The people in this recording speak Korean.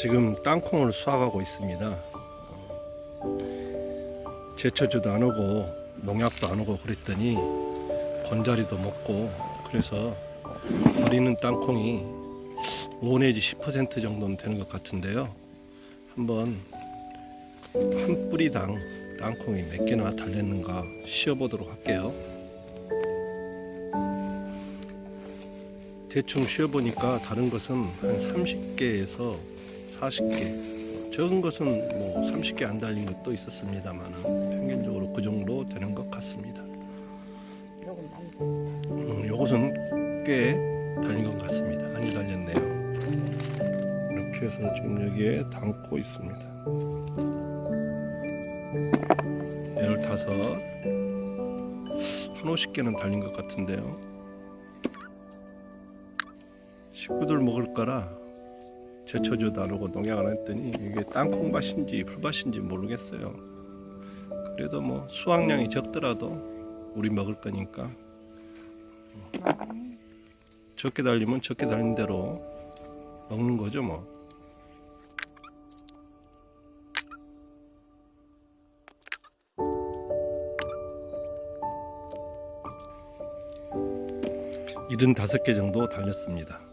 지금 땅콩을 수확하고 있습니다. 제초제도 안 오고 농약도 안 오고 그랬더니 번자리도 먹고 그래서 버리는 땅콩이 5 내지 10% 정도는 되는 것 같은데요. 한번 한 뿌리당 땅콩이 몇 개나 달렸는가 씌워보도록 할게요. 대충 씌워보니까 다른 것은 한 30개에서 40개 적은 것은 뭐 30개 안 달린 것도 있었습니다만 평균적으로 그 정도 되는 것 같습니다. 음, 요것은 꽤 달린 것 같습니다. 많이 달렸네요. 이렇게 해서 지금 여기에 담고 있습니다. 15, 한 50개는 달린 것 같은데요. 식구들 먹을 거라 제초제도 안 오고 농약 안 했더니 이게 땅콩 밭인지 풀밭인지 모르겠어요. 그래도 뭐 수확량이 적더라도 우리 먹을 거니까 적게 달리면 적게 달린 대로 먹는 거죠 뭐. 일흔 다섯 개 정도 달렸습니다.